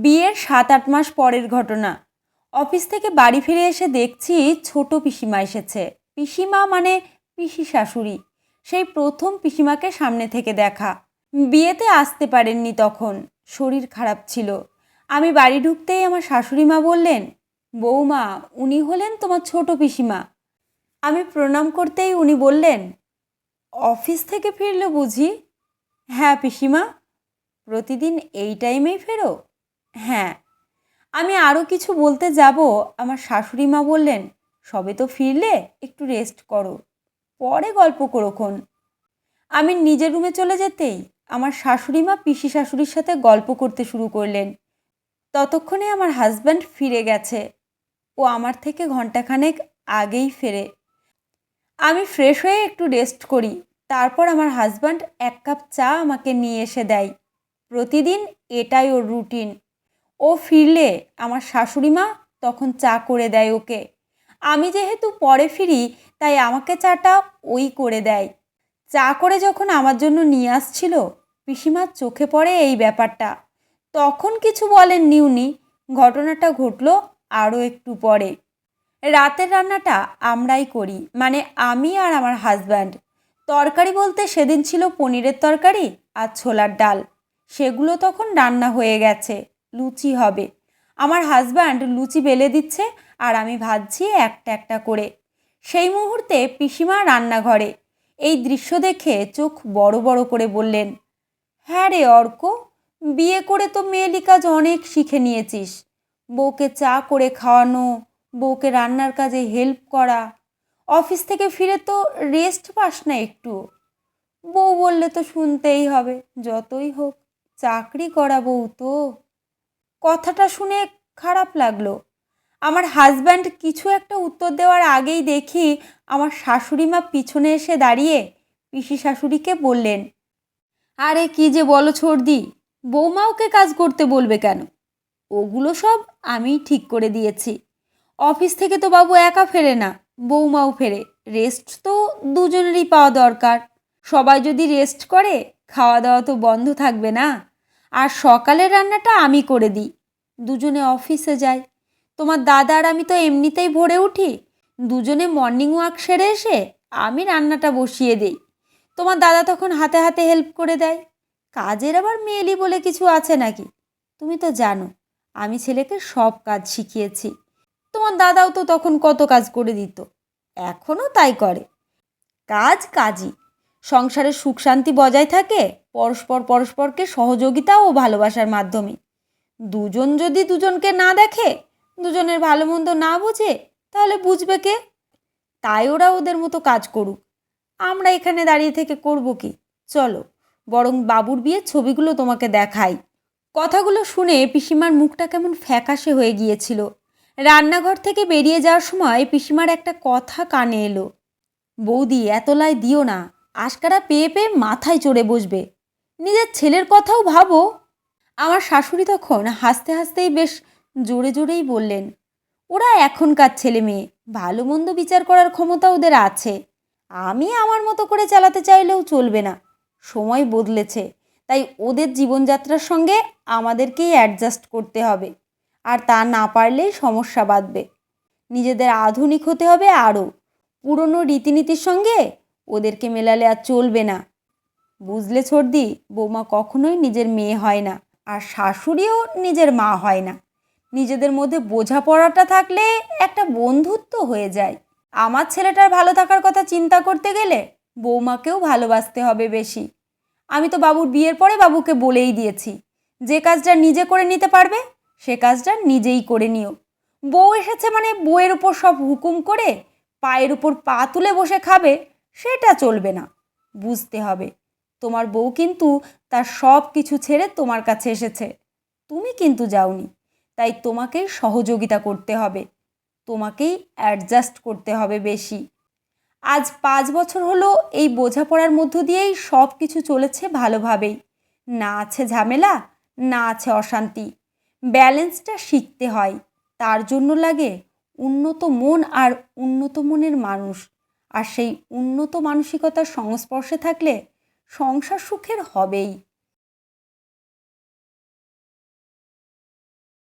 বিয়ের সাত আট মাস পরের ঘটনা। অফিস থেকে বাড়ি ফিরে এসে দেখছি ছোট পিসিমা এসেছে। পিসিমা মানে পিসি শাশুড়ি। সেই প্রথম পিসিমাকে সামনে থেকে দেখা। বিয়েতে আসতে পারেননি তখন। শরীর খারাপ ছিল। আমি বাড়ি ঢুকতেই আমার শাশুড়ি মা বললেন, বৌমা, উনি হলেন তোমার ছোট পিসিমা। আমি প্রণাম করতেই উনি বললেন, অফিস থেকে ফিরলে বুঝি? হ্যাঁ পিসিমা। প্রতিদিন এই টাইমেই ফেরো। হ্যাঁ আমি আরও কিছু বলতে যাব। আমার শাশুড়ি মা বললেন, সবে তো ফিরলে, একটু রেস্ট করো। পরে গল্প করোক্ষণ আমি নিজের রুমে চলে যেতেই আমার শাশুড়ি মা পিসি শাশুড়ির সাথে গল্প করতে শুরু করলেন। ততক্ষণে আমার হাজব্যান্ড ফিরে গেছে। ও আমার থেকে ঘন্টাখানেক আগেই ফেরে। আমি ফ্রেশ হয়ে একটু রেস্ট করি। তারপর আমার হাজব্যান্ড এক কাপ চা আমাকে নিয়ে এসে দেয়। প্রতিদিন এটাই ওর রুটিন ও ফিরলে আমার শাশুড়ি মা তখন চা করে দেয় ওকে। আমি যেহেতু পরে ফিরি, তাই আমাকে চাটা ওই করে দেয়। চা করে যখন আমার জন্য নিয়ে আসছিল, পিসিমার চোখে পড়ে এই ব্যাপারটা। তখন কিছু বলেন নিউনি ঘটনাটা ঘটলো আরও একটু পরে। রাতের রান্নাটা আমরাই করি মানে আমি আর আমার হাজব্যান্ড। তরকারি বলতে সেদিন ছিল পনিরের তরকারি আর ছোলার ডাল। সেগুলো তখন রান্না হয়ে গেছে। লুচি হবে। আমার হাজব্যান্ড লুচি বেলে দিচ্ছে আর আমি ভাজছি একটা একটা করে। সেই মুহূর্তে পিসিমা রান্নাঘরে, এই দৃশ্য দেখে চোখ বড় বড় করে বললেন হ্যাঁ রে অর্ক, বিয়ে করে তো মেয়েলি কাজ অনেক শিখে নিয়েছিস। বউকে চা করে খাওয়ানো, বউকে রান্নার কাজে হেল্প করা। অফিস থেকে ফিরে তো রেস্ট পাস না একটু। বউ বললে তো শুনতেই হবে, যতই হোক, চাকরি করা বউ তো। কথাটা শুনে খারাপ লাগল। আমার হাজব্যান্ড কিছু একটা উত্তর দেওয়ার আগেই দেখি আমার শাশুড়ি মা পিছনে এসে দাঁড়িয়ে পিসি শাশুড়িকে বললেন, আরে কি যে বলো ছর্দি বৌমা ওকে কাজ করতে বলবে কেন? ওগুলো সব আমিই ঠিক করে দিয়েছি। অফিস থেকে তো বাবু একা ফেরে না, বৌমাও ফেরে। রেস্ট তো দুজনেরই পাওয়া দরকার। সবাই যদি রেস্ট করে খাওয়া দাওয়া তো বন্ধ থাকবে না? আর সকালের রান্নাটা আমি করে দিই। দুজনে অফিসে যাই। তোমার দাদা আর আমি তো এমনিতেই ভোরে উঠি। দুজনে মর্নিং ওয়াক সেরে এসে আমি রান্নাটা বসিয়ে দিই। তোমার দাদা তখন হাতে হাতে হেল্প করে দেয়। কাজের আবার মেয়েলি বলে কিছু আছে নাকি? তুমি তো জানো, আমি ছেলেকে সব কাজ শিখিয়েছি। তোমার দাদাও তো তখন কত কাজ করে দিত। এখনও তাই করে। কাজ কাজই। সংসারের সুখ শান্তি বজায় থাকে পরস্পর পরস্পরকে সহযোগিতা ও ভালোবাসার মাধ্যমে। দুজন যদি দুজনকে না দেখে, দুজনের ভালো মন্দ না বুঝে, তাহলে বুঝবে কে? তাই ওরা ওদের মতো কাজ করুক। আমরা এখানে দাঁড়িয়ে থেকে করব কি? চলো, বরং বাবুর বিয়ের ছবিগুলো তোমাকে দেখাই। কথাগুলো শুনে পিসিমার মুখটা কেমন ফ্যাকাশে হয়ে গিয়েছিল। রান্নাঘর থেকে বেরিয়ে যাওয়ার সময় পিসিমার একটা কথা কানে এলো। বৌদি এতলায় দিও না। আশকারা পেয়ে পেয়ে মাথায় চড়ে বসবে। নিজের ছেলের কথাও ভাবো। আমার শাশুড়ি তখন হাসতে হাসতেই বেশ জোরে জোরেই বললেন, ওরা এখনকার ছেলে মেয়ে, ভালো মন্দ বিচার করার ক্ষমতা ওদের আছে। আমি আমার মতো করে চালাতে চাইলেও চলবে না। সময় বদলেছে, তাই ওদের জীবনযাত্রার সঙ্গে আমাদেরকেই অ্যাডজাস্ট করতে হবে। আর তা না পারলেই সমস্যা বাঁধবে। নিজেদের আধুনিক হতে হবে আরও। পুরনো রীতিনীতির সঙ্গে ওদেরকে মেলালে আর চলবে না। বুঝলে ছর্দি বৌমা কখনোই নিজের মেয়ে হয় না আর শাশুড়িও নিজের মা হয় না। নিজেদের মধ্যে বোঝাপড়াটা থাকলে একটা বন্ধুত্ব হয়ে যায়। আমার ছেলেটার ভালো থাকার কথা চিন্তা করতে গেলে বৌমাকেও ভালোবাসতে হবে বেশি। আমি তো বাবুর বিয়ের পরে বাবুকে বলেই দিয়েছি, যে কাজটা নিজে করে নিতে পারবে, সে কাজটা নিজেই করে নিও। বউ এসেছে মানে বউয়ের উপর সব হুকুম করে পায়ের উপর পা তুলে বসে খাবে, সেটা চলবে না। বুঝতে হবে। তোমার বউ কিন্তু তার সব কিছু ছেড়ে তোমার কাছে এসেছে। তুমি কিন্তু যাওনি। তাই তোমাকেই সহযোগিতা করতে হবে। তোমাকেই অ্যাডজাস্ট করতে হবে বেশি। আজ পাঁচ বছর হলো এই বোঝাপড়ার মধ্য দিয়েই সব কিছু চলেছে ভালোভাবেই। না আছে ঝামেলা, না আছে অশান্তি। ব্যালেন্সটা শিখতে হয়। তার জন্য লাগে উন্নত মন আর উন্নত মনের মানুষ। আর সেই উন্নত মানসিকতার সংস্পর্শে থাকলে সংসার সুখের হবেই।